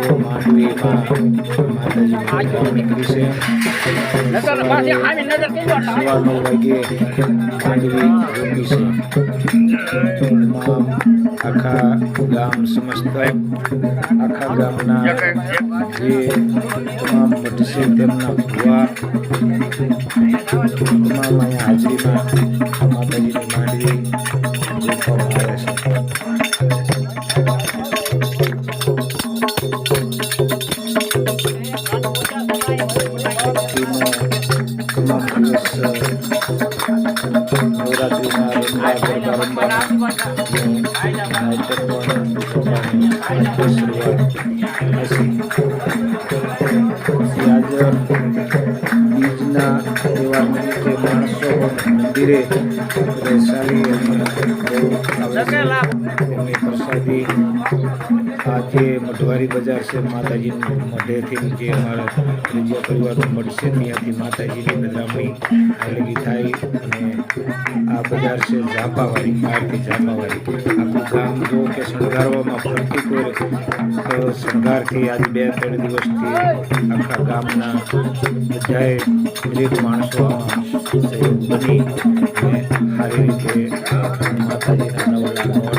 કેરાળા આ જો માંડવીમાં માતાજીની પૂજા નીકળી છે સવા વાગે માંડવી રૂપી છે આખા ગામ સમસ્ત આખા ગામના જે તમામ ભટ્ટ તેમના ભુવા, તમામ અહીંયા હાજરીમાં માતાજીની માંડવી જોખવામાં આવે છે બીજના તહેવાર નિમિત્તે માણસો મંદિરે પ્રસાદી જે મઢવારી બજાર છે, માતાજીનું મઢેથી જે અમારા ત્રીજા પરિવારો મળશે ત્યાંથી માતાજીની પધરામણી ખરીદી થાય અને આ બજાર છે ઝાપાવાળી બહારથી ઝાપાવાળી આખું ગામ જો કે શણગારવામાં ફરતી કોઈ શણગારથી આજ બે ત્રણ દિવસથી આખા ગામના બધાએ દરેક માણસો સહયોગ બની અને સારી રીતે માતાજીના નવલા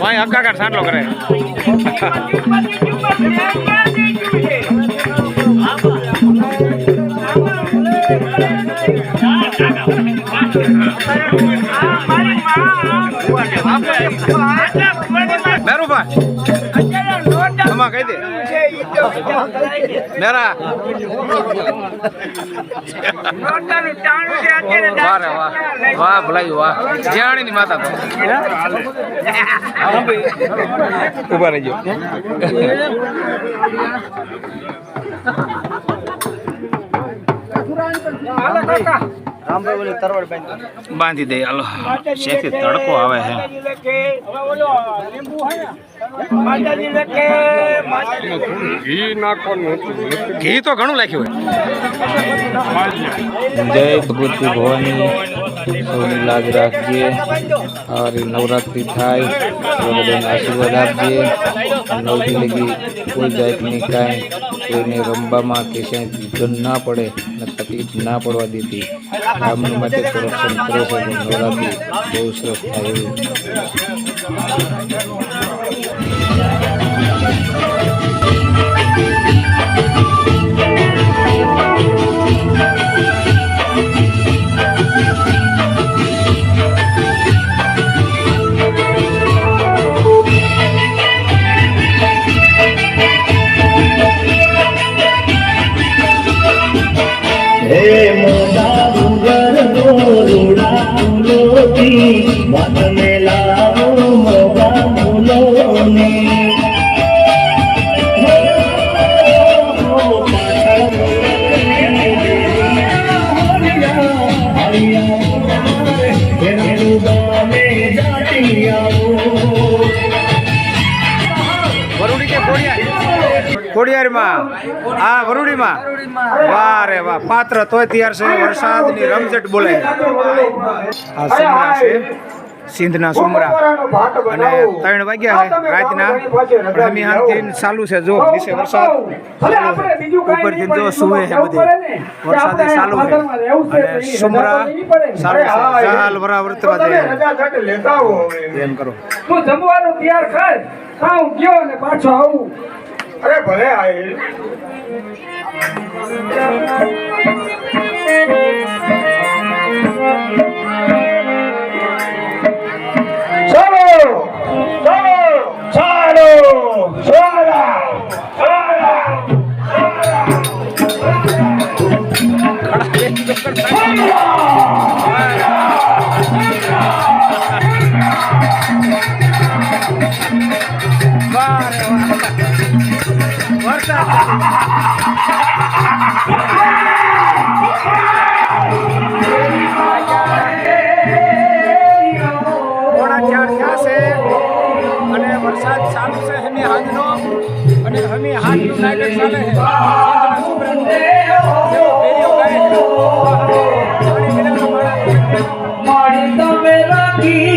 વાય હક્કા કાઢ સાંટલો કરે મેરું ભાઈ આમાં કહી દે. મેરા વાહ રે વાહ. વાહ ભલાઈ, વાહ. જ્યાણી ની માતા ઊભા રહેજો. બાંધી દે. હાલો. શેથી તડકો આવે છે ઘી તો ઘણું લખ્યું હોય. જય ભગવતી ભવાની. સૌની લાજ રાખજે. અને નવરાત્રિ થાય બધાને આશીર્વાદ આપજે. નવથી લગી કોઈ જાતની કાંઈ કોઈને રમવામાં કે ક્યાંય ના પડે અને તકલીફ ના પડવા દેતી. ગામની માટે સંરક્ષણ કરે છે નવરાત્રિ બહુ સરસ થાય એવું. ખોડિયારમાં? આ વરુડીમાં. વાહ રે વાહ પાત્ર તોય તૈયાર છે વરસાદની રમઝટ બોલે આ સિંધના સુમરા. અને ત્રણ વાગ્યા છે રાતના. રમિહાનથી ચાલુ છે જો નીચે વરસાદ ઉપરથી જો સુવે છે બધી? વરસાદ ચાલુ છે. અને સુમરા ચાલુ છે. ચાલ વરા વર્તવા જાય એમ કરો. તું જમવાનું તૈયાર કર. ખાઉં ગયો ને પાછો આવું. અરે ભલે આય વરસાદ ચાલુ છે અને હમી ચાલે છે સંતના છોકરાનું. જેવો પેલીઓ ગાય છે. માણસ. મારી તમે રાખી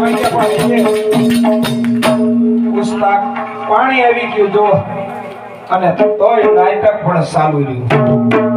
ચાર વાગ્યા પાણી આવી ગયું જો. અને તોય નાટક પણ ચાલુ રહ્યું.